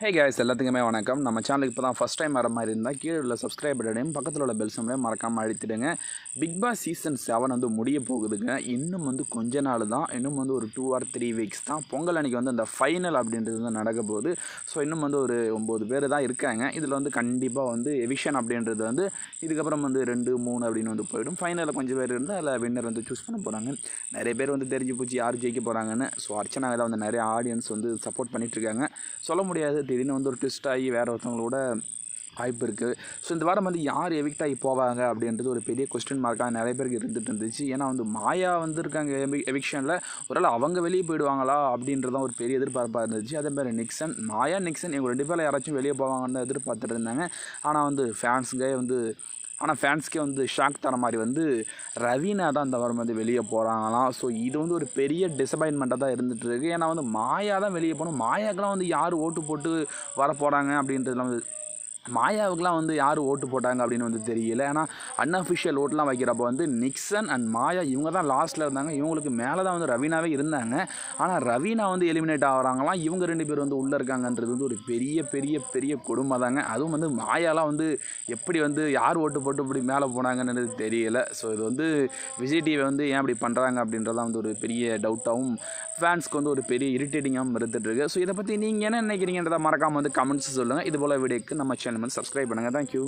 ஹே case எல்லாத்துக்குமே வணக்கம். நம்ம சேனலுக்கு இப்போ தான் ஃபஸ்ட் டைம் வர மாதிரி இருந்தால் கீழே உள்ள சப்ஸ்கிரைப் பட்டனையும் பக்கத்தில் உள்ள பெல் மறக்காமல் அழுத்திடுங்க. பிக் பாஸ் சீசன் செவன் வந்து முடிய போகுதுங்க. இன்னும் வந்து கொஞ்ச நாள் தான். இன்னும் வந்து ஒரு டூ ஆர் த்ரீ வீக்ஸ் தான். பொங்கல் அன்றைக்கி வந்து அந்த ஃபைனல் அப்படின்றது வந்து நடக்க போகுது. ஸோ இன்னும் வந்து ஒரு ஒம்பது பேர் தான் இருக்காங்க. இதில் வந்து கண்டிப்பாக வந்து எவிஷன் அப்படின்றது வந்து இதுக்கப்புறம் வந்து ரெண்டு மூணு அப்படின்னு வந்து போயிடும். ஃபைனலில் கொஞ்சம் பேர் இருந்தால் அதில் வின்னர் வந்து சூஸ் பண்ண போகிறாங்க நிறைய பேர் வந்து தெரிஞ்சு போச்சு யார் ஜெயிக்க போகிறாங்கன்னு ஸோ அர்ச்சனாக தான் வந்து நிறைய ஆடியன்ஸ் வந்து சப்போர்ட் பண்ணிகிட்ருக்காங்க சொல்ல முடியாது. திடீர்னு வந்து ஒரு ட்விஸ்ட் ஆகி வேறு ஒருத்தவங்களோட வாய்ப்பு இருக்குது ஸோ இந்த வாரம் வந்து யார் எவிக்ட் ஆகி போவாங்க அப்படின்றது ஒரு பெரிய கொஸ்டின் மார்க்காக நிறைய பேருக்கு இருந்துட்டு இருந்துச்சு. ஏன்னா வந்து மாயா வந்திருக்காங்க எவி எவிக்ஷனில் ஒருவேளை அவங்க வெளியே போயிடுவாங்களா அப்படின்றதான் ஒரு பெரிய எதிர்பார்ப்பாக இருந்துச்சு. அதே மாதிரி நிக்சன் மாயா நிக்சன் இவங்க ரெண்டு பேரில் யாராச்சும் வெளியே போவாங்கன்னு எதிர்பார்த்துட்டு இருந்தாங்க. ஆனால் வந்து ஃபேன்ஸுங்க வந்து ஆனால் ஃபேன்ஸ்க்கே வந்து ஷாக் தர மாதிரி வந்து ரவீனா தான் இந்த வாரம் வந்து வெளியே போகிறாங்களாம் ஸோ இது வந்து ஒரு பெரிய டிசப்பாயின்மெண்ட்டாக தான் இருந்துகிட்டு இருக்குது ஏன்னா வந்து மாயா தான் வெளியே போகணும். மாயாக்கெலாம் வந்து யார் ஓட்டு போட்டு வர போகிறாங்க அப்படின்றதுலாம் வந்து மாயாவுக்குலாம் வந்து யார் ஓட்டு போட்டாங்க அப்படின்னு வந்து தெரியல. ஏன்னா அன்அஃபிஷியல் ஓட்டெலாம் வைக்கிறப்போ வந்து நிக்சன் அண்ட் மாயா இவங்க தான் லாஸ்ட்டில் இருந்தாங்க. இவங்களுக்கு மேலே தான் வந்து ரவீனாவே இருந்தாங்க. ஆனால் ரவீனா வந்து எலிமினேட் ஆகிறாங்களாம். இவங்க ரெண்டு பேர் வந்து உள்ளே இருக்காங்கன்றது வந்து ஒரு பெரிய பெரிய பெரிய கொடுமை தாங்க. அதுவும் வந்து மாயாலாம் வந்து எப்படி வந்து யார் ஓட்டு போட்டு இப்படி மேலே போனாங்கன்றது தெரியல. ஸோ இது வந்து விஜய் டிவி வந்து ஏன் இப்படி பண்ணுறாங்க அப்படின்றதான் வந்து ஒரு பெரிய டவுட்டாகவும் ஃபேன்ஸ்க்கு வந்து ஒரு பெரிய இரிட்டேட்டிங்காகவும் இருந்துட்டு ஸோ இதை பற்றி நீங்கள் என்ன நினைக்கிறீங்கன்றதை மறக்காமல் வந்து கமெண்ட்ஸ் சொல்லுங்கள் இது போல் வீடியோக்கு நம்ம சேனல் வந்து சப்ஸ்கிரைப் பண்ணுங்கள் தேங்க்யூ